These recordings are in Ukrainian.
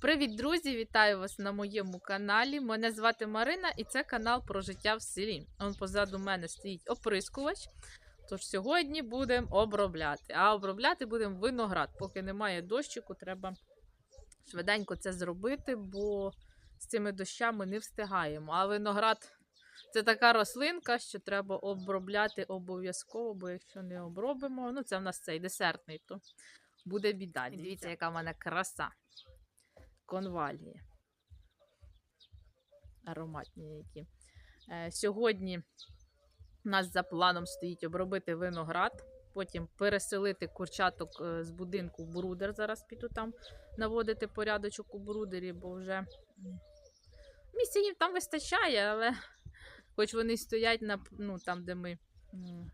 Привіт, друзі! Вітаю вас на моєму каналі. Мене звати Марина і це канал про життя в селі. Он позаду мене стоїть оприскувач. Тож сьогодні будемо обробляти. А обробляти будемо виноград. Поки немає дощику, треба швиденько це зробити, бо з цими дощами не встигаємо. А виноград це така рослинка, що треба обробляти обов'язково, бо якщо не обробимо, ну це в нас цей десертний, то буде біда. Дивіться, яка в мене краса. Конвалії. Ароматні які. Е, сьогодні у нас за планом стоїть обробити виноград, потім переселити курчаток е, з будинку в брудер. Зараз піду там наводити порядочок у брудері, бо вже місця їм там вистачає, але хоч вони стоять на, ну, там, де ми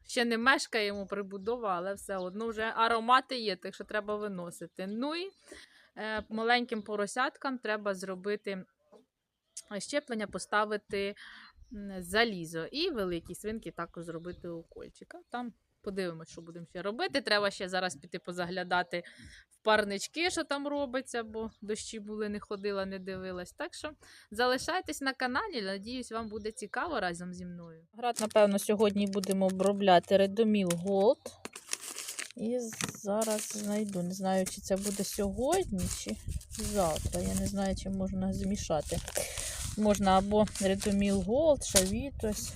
ще не мешкаємо, прибудова, але все одно вже аромати є, так що треба виносити. Ну і маленьким поросяткам треба зробити е, щеплення, поставити залізо. І великі свинки також зробити укольчика. Там подивимося, що будемо ще робити. Треба ще зараз піти позаглядати в парнички, що там робиться, бо дощі були, не ходила, не дивилась. Так що залишайтесь на каналі. Надіюсь, вам буде цікаво разом зі мною. Град, напевно, сьогодні будемо обробляти Redomil Gold. І зараз знайду. Не знаю, чи це буде сьогодні, чи завтра. Я не знаю, чи можна змішати. Можна або Redomil Gold, Шавітось.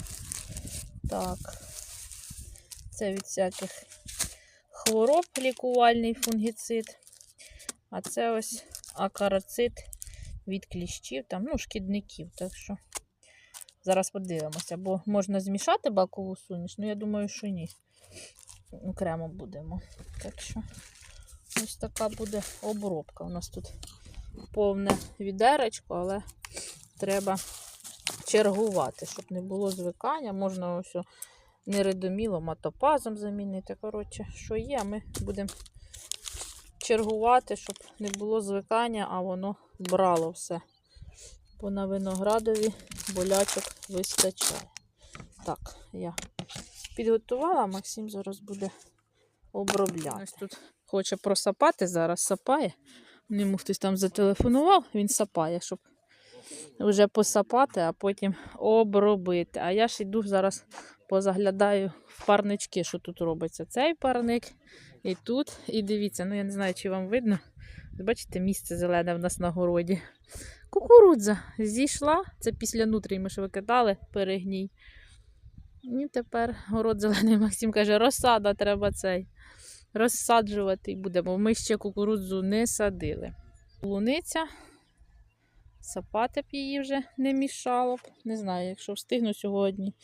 Так. Це від всяких хвороб лікувальний фунгіцид. А це ось акарацид від кліщів, там, ну, шкідників. Так що зараз подивимося, бо можна змішати бакову суміш, ну я думаю, що ні. Окремо будемо. Так що ось така буде обробка. У нас тут повне відеречко, але треба чергувати, щоб не було звикання. Можна ось о нередомілом, а замінити. Коротше, що є, ми будемо чергувати, щоб не було звикання, а воно брало все. Бо на виноградові болячок вистачає. Так, я підготувала, Максим зараз буде обробляти. Ось тут хоче просапати, зараз сапає. Йому хтось там зателефонував, він сапає, щоб вже посапати, а потім обробити. А я ж йду зараз позаглядаю в парнички, що тут робиться. Цей парник і тут. І дивіться, ну я не знаю, чи вам видно. Бачите, місце зелене в нас на городі. Кукурудза зійшла. Це після нутрій ми ж викидали перегній. І тепер город зелений Максим каже, розсада треба цей. Розсаджувати будемо. Ми ще кукурудзу не садили. Луниця. Сапати б її вже не мішало б. Не знаю, якщо встигну сьогодні.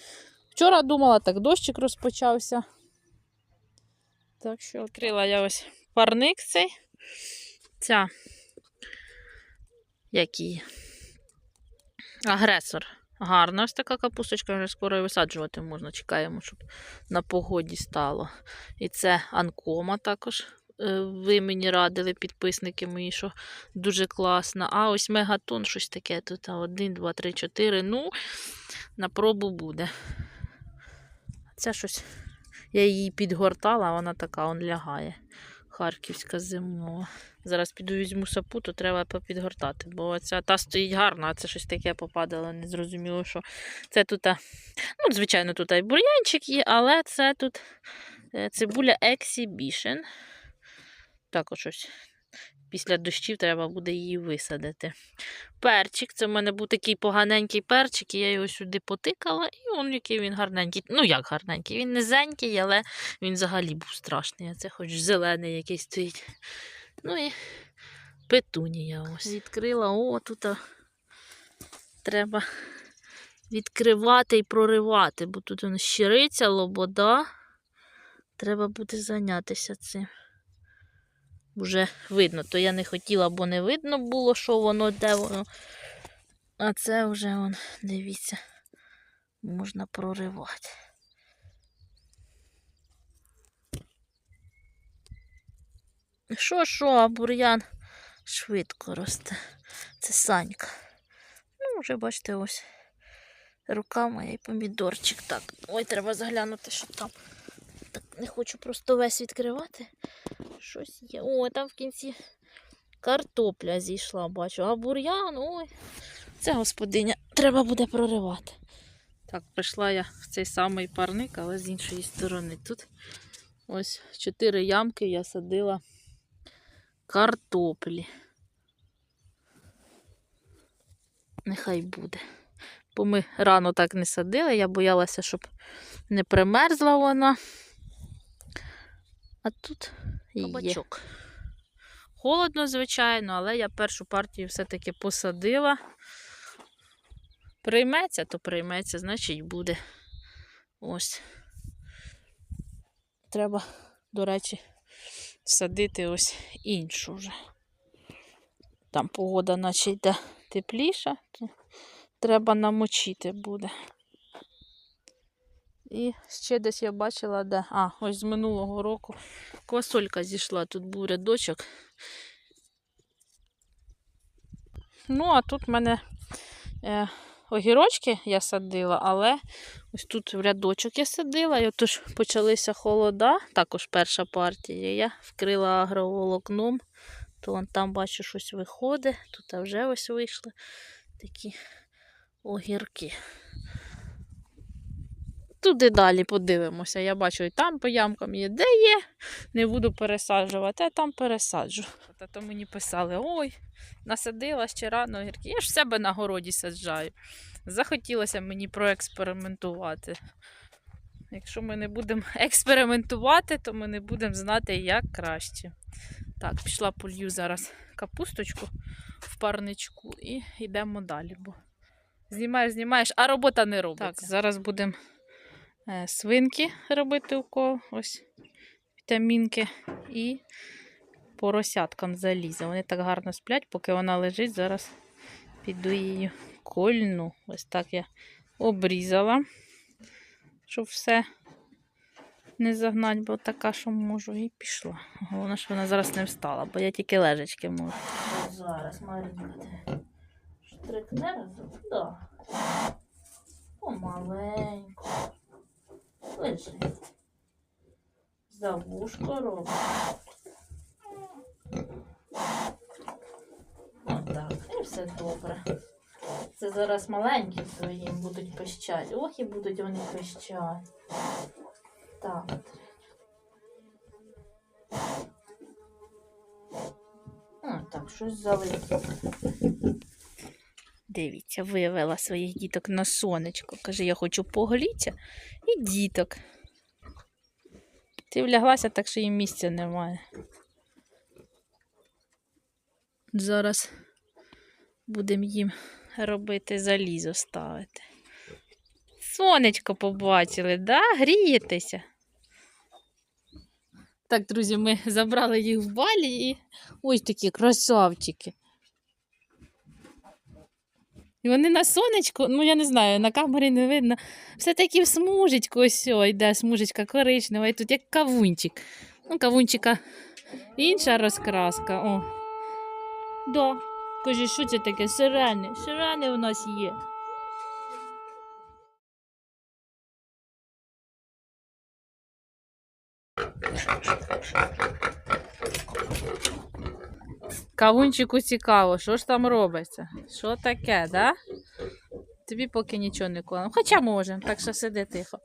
Вчора думала, так дощик розпочався. Так що відкрила я ось парник цей. Ця. Який? Агресор. Гарна ось така капусточка, вже скоро висаджувати можна. Чекаємо, щоб на погоді стало. І це анкома також. е, Ви мені радили, підписники мої, що дуже класна. А ось мегатон, щось таке тут. 1, 2, 3, 4. Ну, на пробу буде. Це щось. Я її підгортала, а вона така он лягає. Харківська зимова. Зараз піду візьму сапу, то треба попідгортати, бо ця та стоїть гарно, а це щось таке попадало, не зрозуміло, що це тут, ну, звичайно, тут і бур'янчик є, але це тут е, цибуля Exhibition. Також ось після дощів треба буде її висадити. Перчик, це в мене був такий поганенький перчик, і я його сюди потикала, і он який він гарненький. Ну, як гарненький, він низенький, але він взагалі був страшний. А це хоч зелений який стоїть. Ну і петунія ось. Відкрила, о, тут треба відкривати і проривати, бо тут щириця, лобода. Треба буде зайнятися цим. Вже видно, то я не хотіла, бо не видно було, що воно, де воно. А це вже, он, дивіться, можна проривати. Що, що, а бур'ян швидко росте. Це санька. Ну, вже бачите, ось рука моя і помідорчик. Так, ой, треба заглянути, що там. Так, не хочу просто весь відкривати. Щось є. О, там в кінці Картопля зійшла, бачу, а бур'ян, ой. Це господиня, треба буде проривати. Так, прийшла я в цей самий парник, але з іншої сторони. Тут ось чотири ямки я садила картоплі. Нехай буде. Бо ми рано так не садили, я боялася, щоб не примерзла вона. А тут. Кабачок. Холодно, звичайно, але я першу партію все-таки посадила. Прийметься, то прийметься, значить буде. Ось. Треба, до речі, садити ось іншу вже. Там погода наче йде тепліша, то треба намочити буде. І ще десь я бачила, де. А, ось з минулого року квасолька зійшла, тут був рядочок. Ну, а тут в мене е, огірочки я садила, але ось тут в рядочок я садила, і отож почалися холода, також перша партія. Я вкрила агроволокном, то вон там бачу щось виходить, тут вже ось вийшли такі огірки. Туди далі подивимося. Я бачу, і там по ямкам є, де є. Не буду пересаджувати, а там пересаджу. А то мені писали: ой, насадила ще рано огірки. Я ж в себе на городі саджаю. Захотілося мені проекспериментувати. Якщо ми не будемо експериментувати, то ми не будемо знати, як краще. Так, пішла полью зараз капусточку в парничку і йдемо далі. Бо знімаєш, знімаєш, а робота не робиться. Так, зараз будемо свинки робити укол. Ось вітамінки. І поросяткам заліза. Вони так гарно сплять, поки вона лежить. Зараз піду її кольну. Ось так я обрізала, щоб все не загнати, бо така, що можу, і пішла. Головне, що вона зараз не встала, бо я тільки лежачки можу. Зараз, Марінка, ти штрикне? Да. Помаленьку. Лежи. За робить. Отак, і все добре. Це зараз маленькі твої будуть пищать. Ох, і будуть вони пищать. Так. О, так, щось залипло. Дивіться, вивела своїх діток на сонечко. Каже, я хочу поголіться і діток. Ти вляглася, так що їм місця немає. Зараз будемо їм робити залізо ставити. Сонечко побачили, да? Грієтеся. Так, друзі, ми забрали їх в балі і ось такі красавчики. І вони на сонечку, ну я не знаю, на камері не видно. Все таки в смужечку, ось йде смужечка коричнева, і тут як кавунчик. Ну, кавунчика інша розкраска. О. Да. Каже, що це таке? Сирене. Сирени у нас є. Кавунчику цікаво, що ж там робиться? Що таке, да? Тобі поки нічого не коло. Хоча можемо, так що сиди тихо.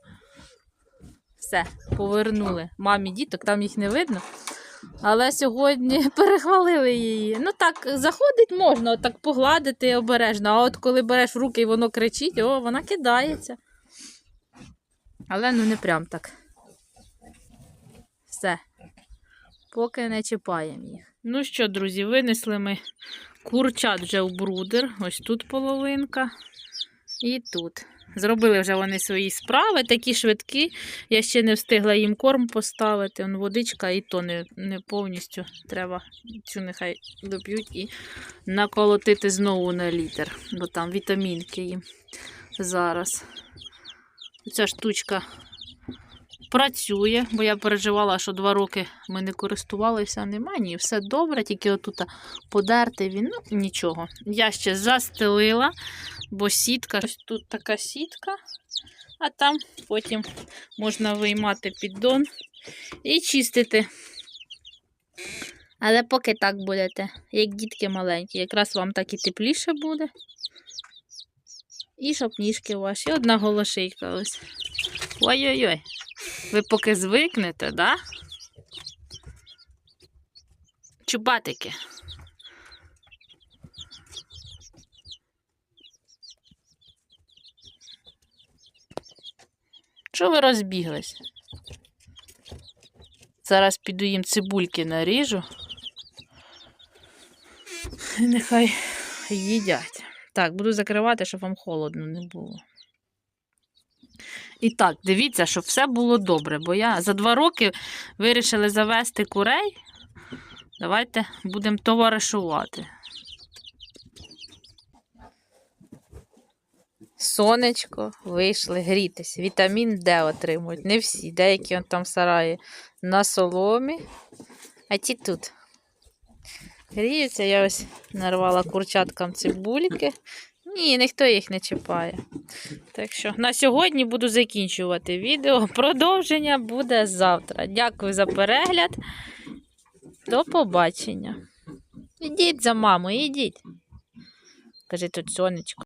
Все, повернули. Мамі діток, там їх не видно. Але сьогодні перехвалили її. Ну так, заходить можна, так погладити обережно. А от коли береш в руки і воно кричить, о, вона кидається. Але ну не прям так. Все. Поки не чіпаємо їх. Ну що, друзі, винесли ми курчат вже в брудер. Ось тут половинка. І тут. Зробили вже вони свої справи, такі швидкі. Я ще не встигла їм корм поставити. Он водичка і то не, не повністю треба цю нехай доп'ють і наколотити знову на літр, бо там вітамінки їм зараз. Ця штучка працює, бо я переживала, що два роки ми не користувалися, нема, ні, все добре, тільки отут подерти він, ну нічого. Я ще застелила, бо сітка, ось тут така сітка, а там потім можна виймати піддон і чистити. Але поки так будете, як дітки маленькі, якраз вам так і тепліше буде. І щоб ніжки ваші, одна голошийка ось. Ой-ой-ой. Ви поки звикнете, да? Чубатики. Чого ви розбіглись? Зараз піду їм цибульки наріжу. Нехай їдять. Так, буду закривати, щоб вам холодно не було. І так, дивіться, щоб все було добре, бо я за два роки вирішили завести курей. Давайте будемо товаришувати. Сонечко, вийшли грітись. Вітамін Д отримують. Не всі. Деякі он там сараї на соломі, а ті тут. Гріються, я ось нарвала курчаткам цибульки. Ні, ніхто їх не чіпає. Так що на сьогодні буду закінчувати відео. Продовження буде завтра. Дякую за перегляд. До побачення. Ідіть за мамою, ідіть. Каже тут сонечко.